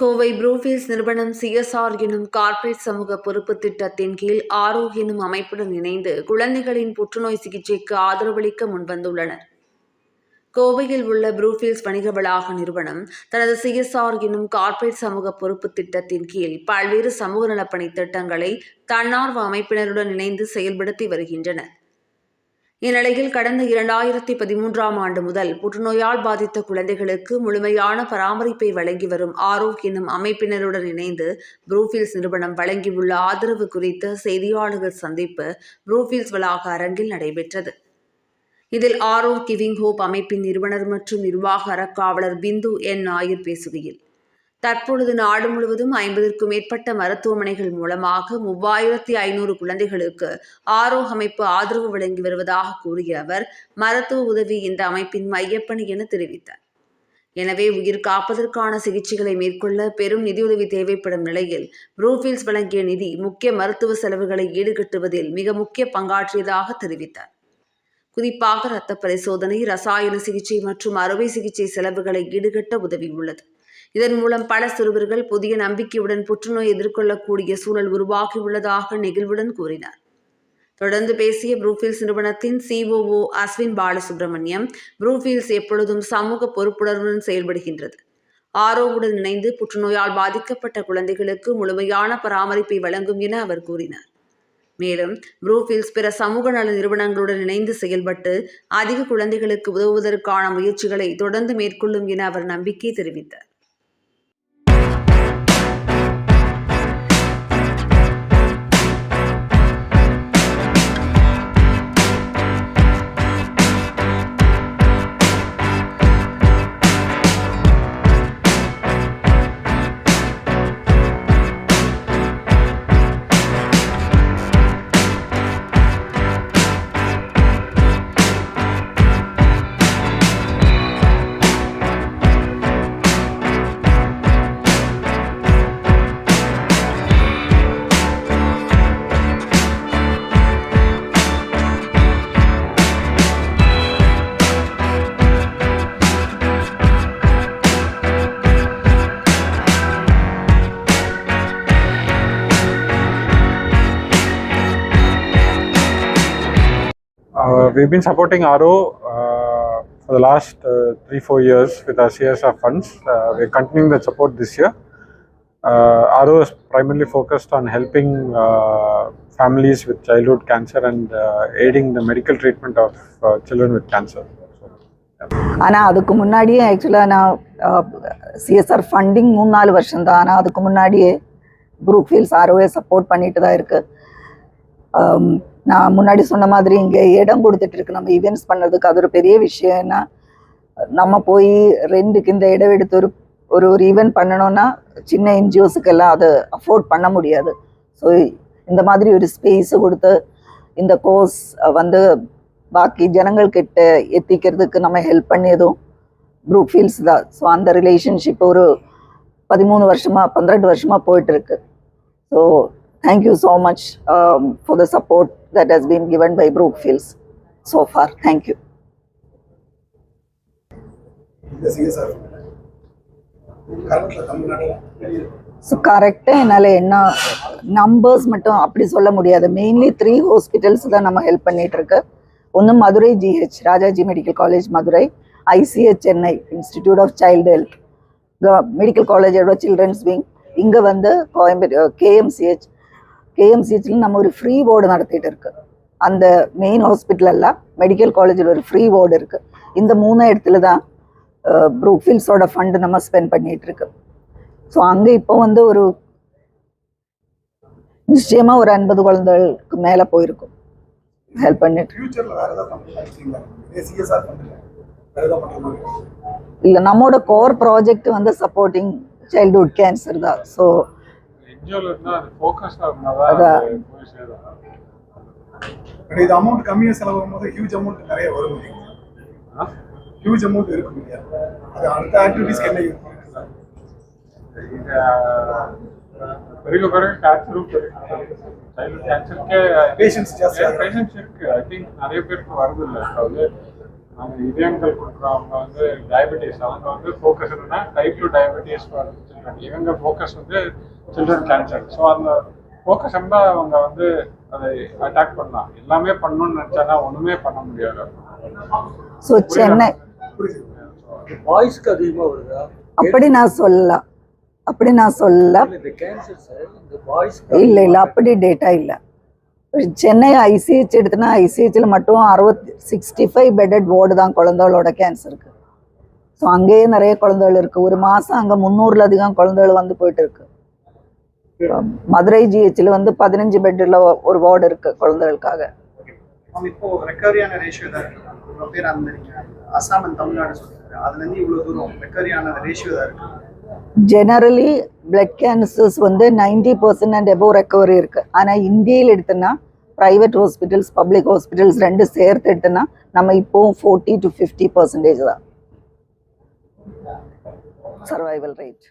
கோவை ப்ரூஃபீல்ஸ் நிறுவனம் சிஎஸ்ஆர் எனும் கார்ப்பரேட் சமூக பொறுப்பு திட்டத்தின் கீழ் ஆரோ எனும் அமைப்புடன் இணைந்து குழந்தைகளின் புற்றுநோய் சிகிச்சைக்கு ஆதரவளிக்க முன்வந்துள்ளனர். கோவையில் உள்ள ப்ரூஃபீல்ஸ் வணிக வளாக நிறுவனம் தனது சிஎஸ்ஆர் எனும் கார்ப்பரேட் சமூக பொறுப்பு திட்டத்தின் கீழ் பல்வேறு சமூக நலப்பணி திட்டங்களை தன்னார்வ அமைப்பினருடன் இணைந்து செயல்படுத்தி வருகின்றனர். இந்நிலையில் கடந்த இரண்டாயிரத்தி பதிமூன்றாம் ஆண்டு முதல் புற்றுநோயால் பாதித்த குழந்தைகளுக்கு முழுமையான பராமரிப்பை வழங்கி வரும் ஆரோக் எனும் அமைப்பினருடன் இணைந்து புரூஃபீல்ஸ் நிறுவனம் வழங்கியுள்ள ஆதரவு குறித்த செய்தியாளர்கள் சந்திப்பு புரூஃபீல்ஸ் வளாக அரங்கில் நடைபெற்றது. இதில் ஆரோ கிவிங் ஹோப் அமைப்பின் நிறுவனர் மற்றும் நிர்வாக அறக்காவலர் பிந்து என் நாயர் பேசுகையில் தற்பொழுது நாடு முழுவதும் ஐம்பதற்கும் மேற்பட்ட மருத்துவமனைகள் மூலமாக மூவாயிரத்தி ஐநூறு குழந்தைகளுக்கு ஆரோ அமைப்பு ஆதரவு வழங்கி வருவதாக கூறிய அவர் மருத்துவ உதவி இந்த அமைப்பின் மையப்பணி என தெரிவித்தார். எனவே உயிர் காப்பதற்கான சிகிச்சைகளை மேற்கொள்ள பெரும் நிதியுதவி தேவைப்படும் நிலையில் புரூஃபீல்ஸ் வழங்கிய நிதி முக்கிய மருத்துவ செலவுகளை ஈடுகட்டுவதில் மிக முக்கிய பங்காற்றியதாக தெரிவித்தார். குறிப்பாக இரத்த பரிசோதனை ரசாயன சிகிச்சை மற்றும் அறுவை சிகிச்சை செலவுகளை ஈடுகட்ட உதவியுள்ளது. இதன் மூலம் பல சிறுவர்கள் புதிய நம்பிக்கையுடன் புற்றுநோய் எதிர்கொள்ளக்கூடிய சூழல் உருவாகியுள்ளதாக நெகிழ்வுடன் கூறினார். தொடர்ந்து பேசிய புரூஃபீல்ஸ் நிறுவனத்தின் சிஓஓ அஸ்வின் பாலசுப்ரமணியம் புரூஃபீல்ஸ் எப்பொழுதும் சமூக பொறுப்புணர்வுடன் செயல்படுகின்றது. ஆரோவுடன் இணைந்து புற்றுநோயால் பாதிக்கப்பட்ட குழந்தைகளுக்கு முழுமையான பராமரிப்பை வழங்கும் என அவர் கூறினார். மேலும் புரூஃபீல்ஸ் பிற சமூக நல நிறுவனங்களுடன் இணைந்து செயல்பட்டு அதிக குழந்தைகளுக்கு உதவுவதற்கான முயற்சிகளை தொடர்ந்து மேற்கொள்ளும் என அவர் நம்பிக்கை தெரிவித்தார். Uh, we've been supporting RO uh, for the last uh, three, four years with our CSR funds. Uh, we're continuing that support this year. Uh, RO is primarily focused on helping uh, families with childhood cancer and uh, aiding the medical treatment of uh, children with cancer. ஆனால் அதுக்கு முன்னாடியே ஆக்சுவலாக நான் CSR funding மூணு நாலு வருஷம் தான் ஆனால் அதுக்கு முன்னாடியே குரூப் ஃபீல்ஸ் ஆர்ஓஏ சப்போர்ட் பண்ணிட்டு தான் இருக்குது நான் முன்னாடி சொன்ன மாதிரி இங்கே இடம் கொடுத்துட்டு இருக்கு. நம்ம ஈவெண்ட்ஸ் பண்ணுறதுக்கு அது ஒரு பெரிய விஷயம். ஏன்னா நம்ம போய் ரெண்டுக்கு இந்த இடம் எடுத்து ஒரு ஒரு ஒரு ஈவெண்ட் பண்ணணும்னா சின்ன என்ஜிஓஸுக்கெல்லாம் அதை அஃபோர்ட் பண்ண முடியாது. ஸோ இந்த மாதிரி ஒரு ஸ்பேஸ் கொடுத்து இந்த கோர்ஸ் வந்து பாக்கி ஜனங்கள்கிட்ட எத்திக்கிறதுக்கு நம்ம ஹெல்ப் பண்ணியதும் குரூப் ஃபீல்ஸ் தான். ஸோ அந்த ரிலேஷன்ஷிப் ஒரு பதிமூணு வருஷமாக பன்னிரெண்டு வருஷமாக போயிட்டுருக்கு so thank you so much for the support that has been given for thank you இந்த சிஎஸ்ஆர் கரண்ட்ல தமிழ்நாட்டில் ஸோ கரெக்டாக என்னால் என்ன நம்பர்ஸ் மட்டும் அப்படி சொல்ல முடியாது. மெயின்லி த்ரீ ஹாஸ்பிட்டல்ஸ் தான் நம்ம ஹெல்ப் பண்ணிட்டு இருக்கு. ஒன்று Madurai GH Rajaji medical college Madurai ICH Chennai institute of child health medical காலேஜோட சில்ட்ரன்ஸ் விங் இங்கே வந்து கோயம்புத்தூர் கேஎம்சிஹெச் கேஎம்சிஹெச்ல நம்ம ஒரு ஃப்ரீ வார்டு நடத்திட்டு இருக்கு. அந்த மெயின் ஹாஸ்பிட்டலெல்லாம் மெடிக்கல் காலேஜில் ஒரு ஃப்ரீ வார்டு இருக்கு. இந்த மூணு இடத்துல தான் ப்ரூஃபீல்ஸோட ஃபண்டு நம்ம ஸ்பெண்ட் பண்ணிட்டு இருக்கு. ஸோ அங்கே இப்போ வந்து ஒரு நிச்சயமா ஒரு ஐம்பது குழந்தைகளுக்கு மேலே போயிருக்கும். ஹெல்ப் பண்ணிட்டு. இல்லை நம்மளோட கோர் ப்ராஜெக்ட் வந்து சப்போர்ட்டிங் சைல்ட்ஹுட் கேன்சர் தான். ஸோ பட் இது அமௌண்ட் கம்மியா செலவாகும் போது ஹியூஜ் அமௌண்ட் நிறைய வரும்? ஹியூஜ் அமௌண்ட் இருக்கும் இல்லையா? அது அடுத்த ஆக்டிவிட்டிஸ்க்கு என்ன கேன்சரும் சைல்டு கேன்சருக்கே ஜாஸ்தியா இருக்காங்க. பேஷன்ஸ் இருக்கு. ஐ திங்க் நிறைய பேருக்கு வருது இல்லை. அது நாங்கள் இதயங்கள் கொடுக்குறவங்க வந்து டயபெட்டிஸ் அவங்க வந்து ஃபோக்கஸ் என்னன்னா டைப் டூ டயபெட்டிஸ் இவங்க ஃபோக்கஸ் வந்து சில்ட்ரன் கேன்சர் ஸோ அந்த ஃபோக்கஸ் இருந்தால் அவங்க வந்து அதை அட்டாக் பண்ணலாம் எல்லாமே பண்ணணும்னு நினச்சானா ஒன்றுமே பண்ண முடியாது. ஸோ சென்னை. பாய்ஸ்க்கு அதிகமா வருதா? அப்படி நான் சொல்லல. அப்படி நான் சொல்லல. இல்ல, இந்த கேன்சர் சார் இந்த பாய்ஸ் இல்லை இல்லை அப்படி டேட்டா இல்லை. சென்னை ஐசிஹெச் எடுத்தனா ஐசிஹெச்சில் மட்டும் அறுபத்தி சிக்ஸ்டி ஃபைவ் பெட்டட் வார்டு தான் குழந்தைகளோட கேன்சருக்கு ஸோ அங்கேயே நிறைய குழந்தைகள் இருக்குது ஒரு மாதம் அங்கே முந்நூறுல அதிகம் குழந்தைகள் வந்து போயிட்டு இருக்கு. மதுரை ஜிஹெச்சில் வந்து பதினஞ்சு பெட்டில் ஒரு வார்டு குழந்தைகளுக்காக. இருக்கு இருக்கு? ஜெனரலி பிளட் கேன்சர்ஸ் வந்து ninety percent and above recovery இருக்கு. ஆனால் இந்தியயில் எடுத்தோன்னா ப்ரைவேட் ஹாஸ்பிட்டல்ஸ் பப்ளிக் ஹாஸ்பிட்டல்ஸ் ரெண்டு சேர்த்து எடுத்தோன்னா நம்ம இப்போவும் ஃபோர்ட்டி டு ஃபிஃப்டி பர்சன்டேஜ் தான். Survival rate